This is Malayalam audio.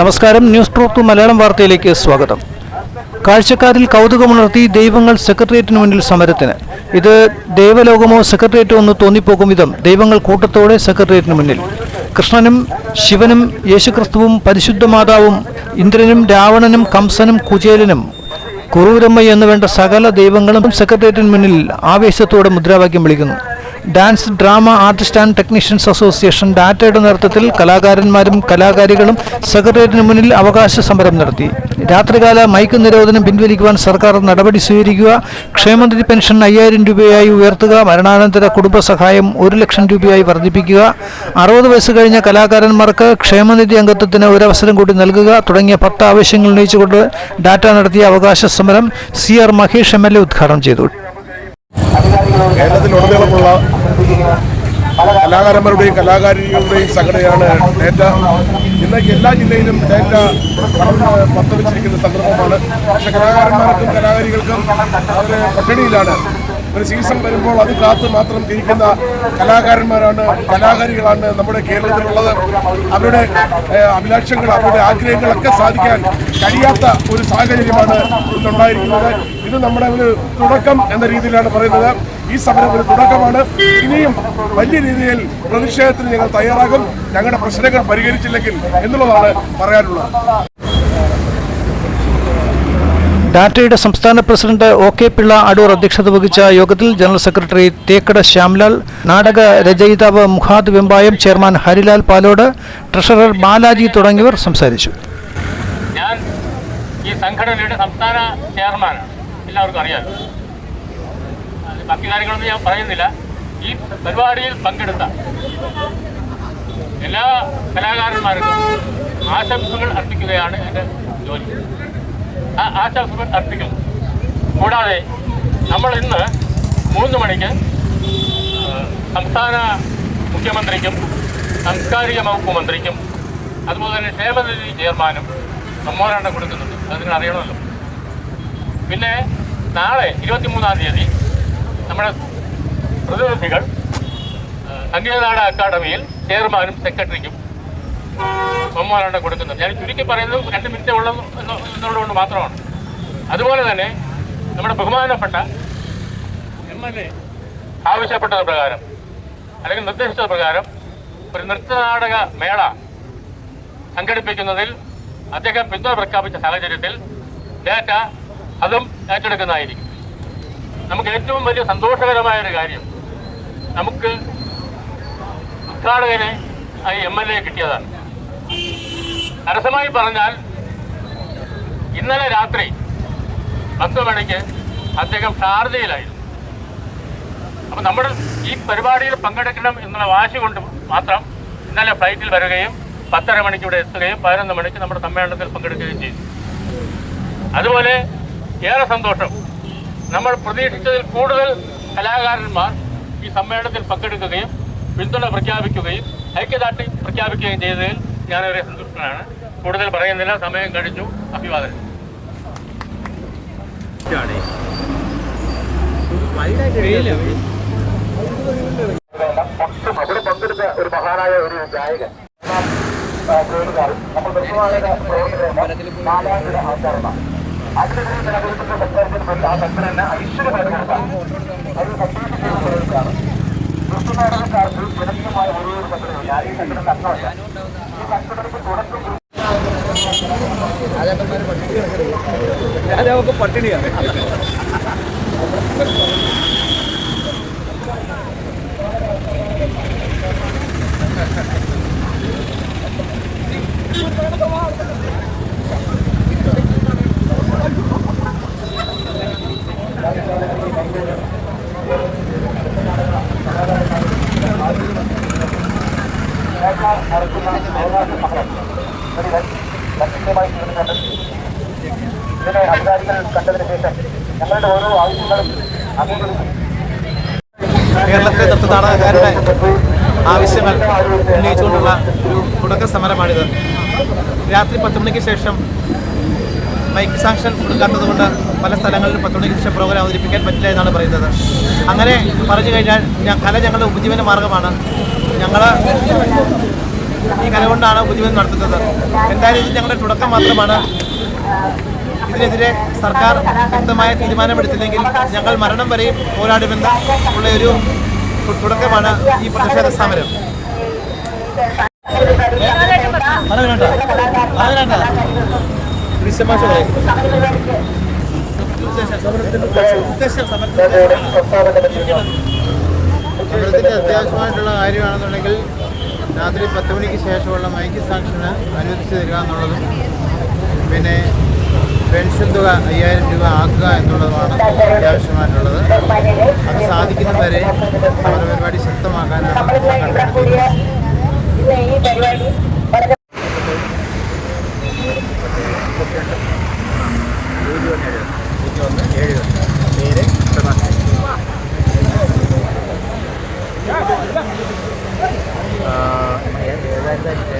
നമസ്കാരം. ന്യൂസ് ട്രൂത്ത് മലയാളം വാർത്തയിലേക്ക് സ്വാഗതം. കാഴ്ചക്കാരിൽ കൗതുകമുണർത്തി ദൈവങ്ങൾ സെക്രട്ടേറിയറ്റിന് മുന്നിൽ സമരത്തിന്. ഇത് ദേവലോകമോ സെക്രട്ടേറിയറ്റോ എന്ന് തോന്നിപ്പോകും വിധം ദൈവങ്ങൾ കൂട്ടത്തോടെ സെക്രട്ടേറിയറ്റിന് മുന്നിൽ. കൃഷ്ണനും ശിവനും യേശുക്രിസ്തുവും പരിശുദ്ധ മാതാവും ഇന്ദ്രനും രാവണനും കംസനും കുചേലനും എന്ന് വേണ്ട സകല ദൈവങ്ങളും സെക്രട്ടേറിയറ്റിന് മുന്നിൽ ആവേശത്തോടെ മുദ്രാവാക്യം വിളിക്കുന്നു. Dance drama artist and technicians association ഡാറ്റയുടെ നേതൃത്വത്തിൽ കലാകാരന്മാരും കലാകാരികളും സെക്രട്ടേറിയറ്റിന് മുന്നിൽ അവകാശ സമരം നടത്തി. രാത്രികാല മൈക്ക് നിരോധനം പിൻവലിക്കുവാൻ സർക്കാർ നടപടി സ്വീകരിക്കുക. ക്ഷേമനിധി പെൻഷൻ അയ്യായിരം രൂപയായി ഉയർത്തുക. മരണാനന്തര കുടുംബ സഹായം ഒരു ലക്ഷം രൂപയായി വർദ്ധിപ്പിക്കുക. അറുപത് വയസ്സ് കഴിഞ്ഞ കലാകാരന്മാർക്ക് ക്ഷേമനിധി അംഗത്വത്തിന് ഒരവസരം കൂടി നൽകുക തുടങ്ങിയ പത്ത് ആവശ്യങ്ങൾ ഉന്നയിച്ചുകൊണ്ട് ഡാറ്റ നടത്തിയ അവകാശ സമരം C R Mahesh M L A ഉദ്ഘാടനം ചെയ്തു. കേരളത്തിലുടനീളമുള്ള കലാകാരന്മാരുടെയും കലാകാരികളുടെയും സംഘടനയാണ് ഡേറ്റ. ഇന്ന് എല്ലാ ജില്ലയിലും ഡേറ്റ പത്തുവച്ചിരിക്കുന്ന സന്ദർഭമാണ്. പക്ഷെ കലാകാരന്മാർക്കും കലാകാരികൾക്കും അവർ പട്ടിണിയിലാണ് ഒരു സീസൺ വരുമ്പോൾ അത് കാത്ത് മാത്രം തിരിക്കുന്ന കലാകാരന്മാരാണ് കലാകാരികളാണ് നമ്മുടെ കേരളത്തിലുള്ളത്. അവരുടെ അഭിലാഷങ്ങൾ അവരുടെ ആഗ്രഹങ്ങളൊക്കെ സാധിക്കാൻ കഴിയാത്ത ഒരു സാഹചര്യമാണ് ഇന്നുണ്ടായിരിക്കുന്നത്. ഇത് നമ്മുടെ ഒരു തുടക്കം എന്ന രീതിയിലാണ് പറയുന്നത്. ഈ സമരം ഒരു തുടക്കമാണ്. ഇനിയും വലിയ രീതിയിൽ പ്രതിഷേധത്തിന് ഞങ്ങൾ തയ്യാറാകും. ഞങ്ങളുടെ പ്രശ്നങ്ങൾ പരിഹരിച്ചില്ലെങ്കിൽ എന്നുള്ളതാണ് പറയാനുള്ളത്. ഡാറ്റയുടെ സംസ്ഥാന president O K Pillai Adoor അധ്യക്ഷത വഹിച്ച യോഗത്തിൽ ജനറൽ സെക്രട്ടറി തേക്കട ശ്യാംലാൽ നാടക രചയിതാവ് മുഹാദ് വെമ്പായം ചെയർമാൻ ഹരിലാൽ പാലോട് ട്രഷറർ ബാലാജി തുടങ്ങിയവർ സംസാരിച്ചു. ഞാൻ ഈ സംഘടനയുടെ സംസ്ഥാന ചെയർമാനാണ്. എല്ലാവർക്കും അറിയാമല്ലോ ബാക്കി കാര്യങ്ങളൊന്നും ഞാൻ പറയുന്നില്ല. ഈ പരിപാടിയിൽ പങ്കെടുത്ത എല്ലാ കലാകാരന്മാർക്കും ആശംസകൾ അർപ്പിക്കുകയാണ് എന്റെ ജോലി. ആ ആശംസകൾ അർപ്പിക്കുന്നു. കൂടാതെ നമ്മൾ ഇന്ന് മൂന്ന് മണിക്ക് സംസ്ഥാന മുഖ്യമന്ത്രിക്കും സാംസ്കാരിക വകുപ്പ് മന്ത്രിക്കും അതുപോലെ തന്നെ ക്ഷേമനിധി ചെയർമാനും സമ്മാനം കൊടുക്കുന്നുണ്ട്. അതിനറിയണമല്ലോ പിന്നെ നാളെ ഇരുപത്തിമൂന്നാം തീയതി നമ്മുടെ പ്രതിനിധികൾ സംഗീതനാട അക്കാദമിയിൽ ചെയർമാനും സെക്രട്ടറിക്കും സമ്മാനം കൊടുക്കുന്നത് ഞാൻ ചുരുക്കി പറയുന്നത് രണ്ട് മിനിറ്റ് ഉള്ളൂ എന്ന് എന്നുള്ളതുകൊണ്ട് മാത്രമാണ്. അതുപോലെ തന്നെ നമ്മുടെ ബഹുമാനപ്പെട്ട എം എൽ എ ആവശ്യപ്പെട്ടത് പ്രകാരം അല്ലെങ്കിൽ നിർദ്ദേശിച്ചത് പ്രകാരം ഒരു നൃത്തനാടക മേള സംഘടിപ്പിക്കുന്നതിൽ അദ്ദേഹം പിന്തുണ പ്രഖ്യാപിച്ച സാഹചര്യത്തിൽ ഡാറ്റ അതും ഏറ്റെടുക്കുന്നതായിരിക്കും. നമുക്ക് ഏറ്റവും വലിയ സന്തോഷകരമായ ഒരു കാര്യം നമുക്ക് ഉദ്ഘാടകനെ ഈ എം എൽ എ കിട്ടിയതാണ്. അരസമായി പറഞ്ഞാൽ ഇന്നലെ രാത്രി പത്ത് മണിക്ക് അദ്ദേഹം ഷാർജയിലായിരുന്നു. അപ്പം നമ്മൾ ഈ പരിപാടിയിൽ പങ്കെടുക്കണം എന്നുള്ള വാശി കൊണ്ട് മാത്രം ഇന്നലെ ഫ്ലൈറ്റിൽ വരികയും പത്തര മണിക്ക് ഇവിടെ എത്തുകയും പതിനൊന്ന് മണിക്ക് നമ്മുടെ സമ്മേളനത്തിൽ പങ്കെടുക്കുകയും ചെയ്തു. അതുപോലെ ഏറെ സന്തോഷം. നമ്മൾ പ്രതീക്ഷിച്ചതിൽ കൂടുതൽ കലാകാരന്മാർ ഈ സമ്മേളനത്തിൽ പങ്കെടുക്കുകയും പിന്തുണ പ്രഖ്യാപിക്കുകയും ഐക്യദാർഢ്യം പ്രഖ്യാപിക്കുകയും ചെയ്തതിൽ ഞാനവരെ സന്തുഷ്ടനാണ്. കൂടുതൽ പറയുന്നില്ല. സമയം കഴിഞ്ഞു. അഭിവാദനം. അവിടെ പങ്കെടുത്ത ഒരു മഹാനായ ഒരു ഗായകൻ നമ്മൾ ആചാരണ അതിനെതിരെ ഈ തുടക്കം കേരളത്തിലെ നൃത്തനാടകക്കാരുടെ ആവശ്യങ്ങൾ ഉന്നയിച്ചുകൊണ്ടുള്ള ഒരു തുടക്ക സമരമാണിത് രാത്രി പത്ത് മണിക്ക് ശേഷം മൈക്ക് സാങ്ഷൻ കൊടുക്കാത്തത് കൊണ്ട് പല സ്ഥലങ്ങളിലും പത്ത് മണിക്ക് ശേഷം പ്രോഗ്രാം അവതരിപ്പിക്കാൻ പറ്റില്ല എന്നാണ് പറയുന്നത്. അങ്ങനെ പറഞ്ഞു കഴിഞ്ഞാൽ കല ഞങ്ങളുടെ ഉപജീവന മാർഗമാണ്. ഞങ്ങൾ ഈ കല കൊണ്ടാണ് ഉപജീവനം നടത്തുന്നത്. എന്തായാലും ഇത് ഞങ്ങളുടെ തുടക്കം മാത്രമാണ്. ഇതിനെതിരെ സർക്കാർ വ്യക്തമായ തീരുമാനമെടുത്തില്ലെങ്കിൽ ഞങ്ങൾ മരണം വരെയും പോരാടുമെന്ന് ഉള്ള ഒരു തുടക്കമാണ് ഈ പ്രതിഷേധ സമരം. സമരത്തിന്റെ അത്യാവശ്യമായിട്ടുള്ള കാര്യമാണെന്നുണ്ടെങ്കിൽ രാത്രി പത്ത് മണിക്ക് ശേഷമുള്ള മൈക്ക് സാക്ഷന് അനുവദിച്ചു തരിക എന്നുള്ളതും പിന്നെ പെൻഷൻ തുക അയ്യായിരം രൂപ ആക്കുക എന്നുള്ളതുമാണ് അത്യാവശ്യമായിട്ടുള്ളത്. അത് സാധിക്കുന്ന സാധിക്കുന്നവരെ സമരപരിപാടി ശക്തമാക്കാനാണ് സംഘടന 在这。